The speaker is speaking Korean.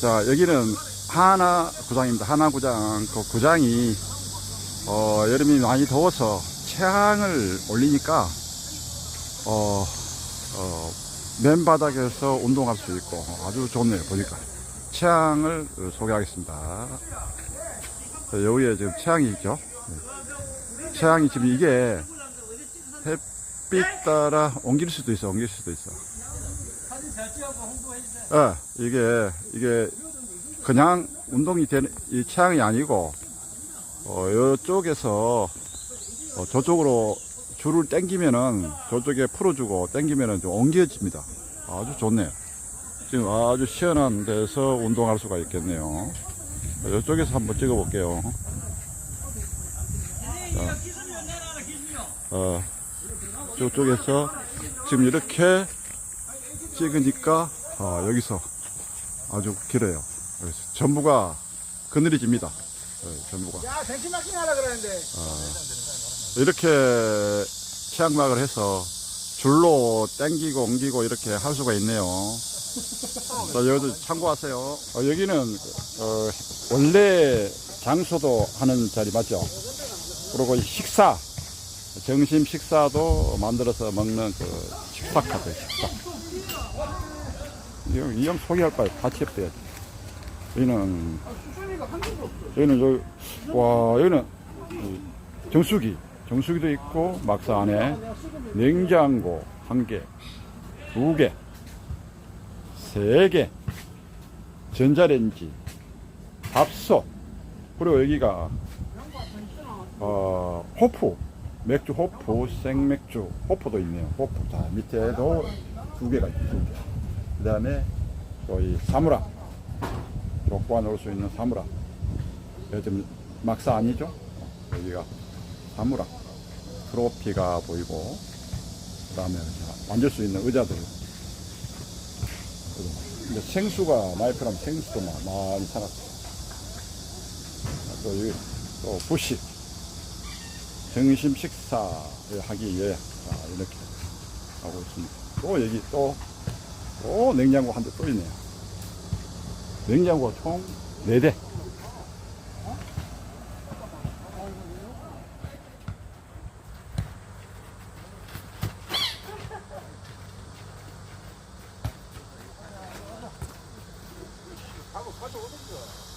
자, 여기는 하나 구장입니다. 하나 구장. 그 구장이, 어, 여름이 많이 더워서 체항을 올리니까, 어, 어, 맨바닥에서 운동할 수 있고 아주 좋네요. 보니까. 체항을 소개하겠습니다. 자, 여기에 지금 체항이 있죠. 네. 체항이 지금 이게 햇빛 따라 옮길 수도 있어, 옮길 수도 있어. 예, 이게, 이게, 그냥 운동이 되는, 이 체형이 아니고, 어, 이쪽에서, 어, 저쪽으로 줄을 당기면은, 저쪽에 풀어주고, 당기면은 좀 옮겨집니다. 아주 좋네요. 지금 아주 시원한 데서 운동할 수가 있겠네요. 이쪽에서 한번 찍어 볼게요. 어, 저쪽에서 지금 이렇게 찍으니까 아, 여기서 아주 길어요. 여기서 전부가 그늘이 집니다. 네, 전부가 야, 벤치 마킹 하라 그러는데. 이렇게 치약막을 해서 줄로 당기고 옮기고 이렇게 할 수가 있네요. 자, 여기도 참고하세요. 어, 여기는 어, 원래 장소도 하는 자리 맞죠? 그리고 이 식사 점심 식사도 만들어서 먹는 그 식사 카드 식사. 이형 이형 소개할 거야. 같이 해야지. 여기는 여기는 여기 와 여기는 이 정수기 정수기도 있고 막사 안에 냉장고 한 개, 두 개, 세 개, 전자레인지, 밥솥 그리고 여기가 어, 호프 맥주 호프 생맥주 호프도 있네요. 호프. 자 밑에도 두 개가 있고 두 개. 그 다음에 또이 사무라. 족과 넣을 수 있는 사무라. 요즘 막사 아니죠? 여기가 사무라. 트로피가 보이고 그 다음에 만질 수 있는 의자들. 이제 생수가 나이프라면 생수도 막 많이 사놨어 또 여기 또 부식 점심 식사 하기 위해 자, 이렇게 하고 있습니다. 또 여기 또, 또 냉장고 한 대 또 있네요. 냉장고 총 4대. 하고 가져오던가.